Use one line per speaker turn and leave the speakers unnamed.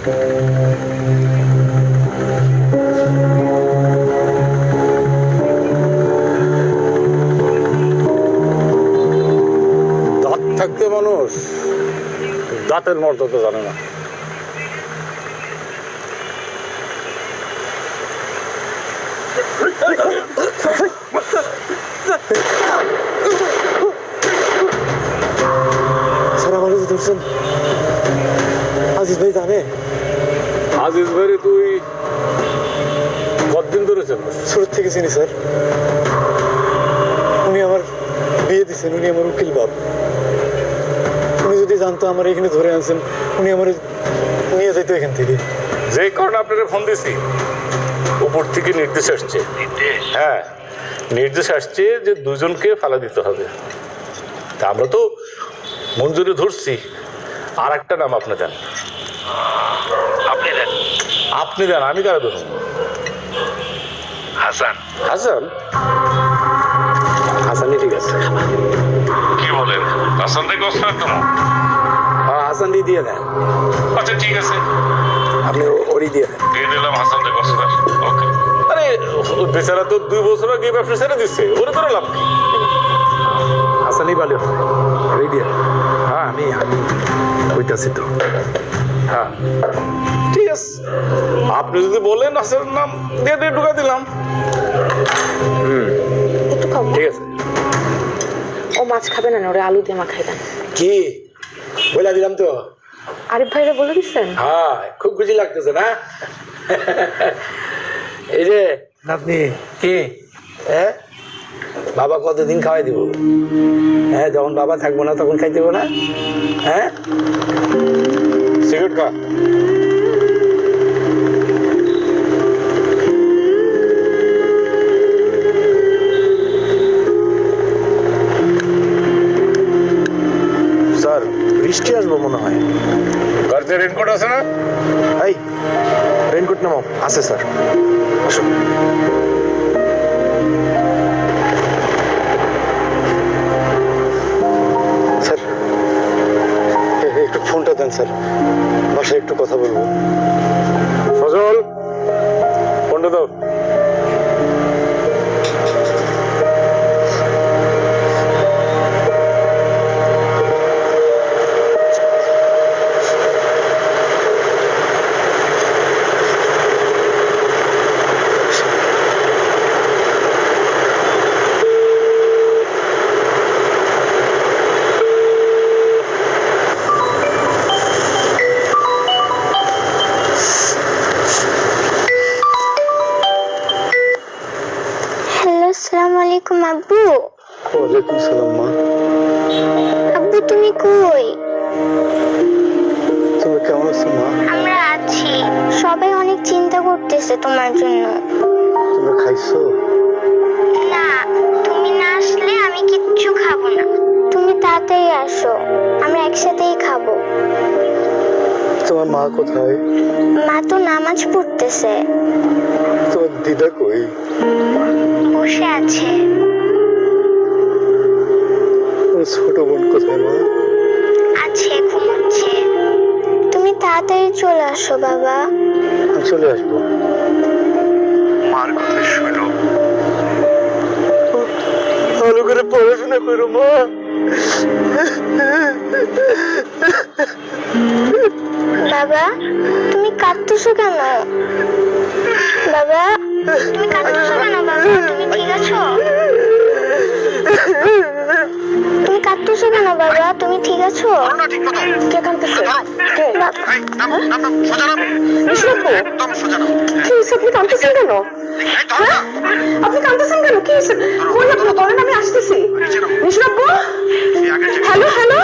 দাঁত থাকতে মানুষ দাঁতের মর্যাদা জানে না।
আমার কাছে ধরছেন। ভাই জানে।
আজিজ ভাই তুই কতদিন ধরে চেনিস
ছোট থেকে চিনি স্যার। উনি আমার বিয়ে দিচ্ছেন উনি আমার উকিল বাপ। উনি যদি জানতো আমার এখানে ধরে আনছেন উনি আমার নিয়ে যেত এখান থেকে।
যে কারণে আপনাকে ফোন দিছি। উপর থেকে নির্দেশ আসছে। হ্যাঁ নির্দেশ আসছে যে দুজনকে ফালা দিতে হবে। তা আমরা তো মঞ্জুরি ধরছি। আর একটা নাম আপনি দেন
আপনি দেন
আমি কারা ধরুন
হাসান।
হাসান? হাসানই ঠিক আছে।
কি বলেন? হাসান থেকে তো
হ্যাঁ হাসান দিয়ে দিয়ে দেন।
আচ্ছা ঠিক আছে।
আপনি ওরই দিয়ে দেন।
দিয়ে দিলাম হাসান থেকে ওকে।
আরে বেচারা তো দুই বছর আগে ব্যবসা ছেড়ে দিচ্ছে। ওরে তোরা লাভ কি? হাসানই ভালো ওই দিয়ে। হ্যাঁ আমি আমি ওইটাছি তো। হ্যাঁ। ঠিক আছে আপনি যদি বলেন হাসানের নাম দিয়ে দিয়ে ঢুকা দিলাম।
একটু
ঠিক আছে।
ও মাছ খাবে না না ওরে আলু দিয়ে মাখাই দেন।
কি? বলে দিলাম তো।
আরিফ ভাইরা বলে দিচ্ছেন
হ্যাঁ খুব খুশি লাগতেছে না? এই যে
আপনি
কি? হ্যাঁ? বাবা কতদিন খাওয়াই দিব? হ্যাঁ যখন বাবা থাকব না তখন খাই দেবো না? হ্যাঁ? সিগারেট খা।
বৃষ্টি আসব মনে হয়।
গাড়িতে রেনকোট আছে না?
এই রেনকোট নামাও। আছে স্যার আসুন। স্যার একটু ফোনটা দেন স্যার। বাসায় একটু কথা বলব।
ফজল ফোনটা দাও।
আলাইকুম আব্বু।
ওয়ালাইকুম সালাম মা।
আব্বু তুমি কই?
তুমি কেমন আছো মা?
আমরা আছি। সবাই অনেক চিন্তা করতেছে তোমার জন্য।
তুমি খাইছো?
না তুমি না আসলে আমি কিচ্ছু খাব না। তুমি তাড়াতাড়ি আসো আমরা একসাথেই খাব।
তোমার মা কোথায়?
মা তো নামাজ পড়তেছে।
দিদা কই?
বসে আছে।
ছোট বোন কোথায় মা?
আছে ঘুমাচ্ছে। তুমি তাড়াতাড়ি চলে আসো বাবা।
চলে আসব।
মার কথা শুনো।
ভালো করে পড়াশোনা করো মা।
বাবা তুমি কাঁদতেছো কেন? বাবা তুমি কাঁদতেছো কেন বাবা? তুমি ঠিক আছো? তুমি কাঁদতেছো কেন বাবা? তুমি ঠিক আছো?
কে কানতেছে কে?
বাবা
এই নাম নাম নাম সোজা নাম।
বিষ্ণু
একদম সোজা নাম।
কি হয়েছে আপনি কানতেছেন কেন?
এই
আপনি কানতেছেন কেন? কি হয়েছে? কই আপনি বলেন আমি আসতেছি।
নিচে নাও
বিষ্ণু
এই আগে যে
হ্যালো হ্যালো?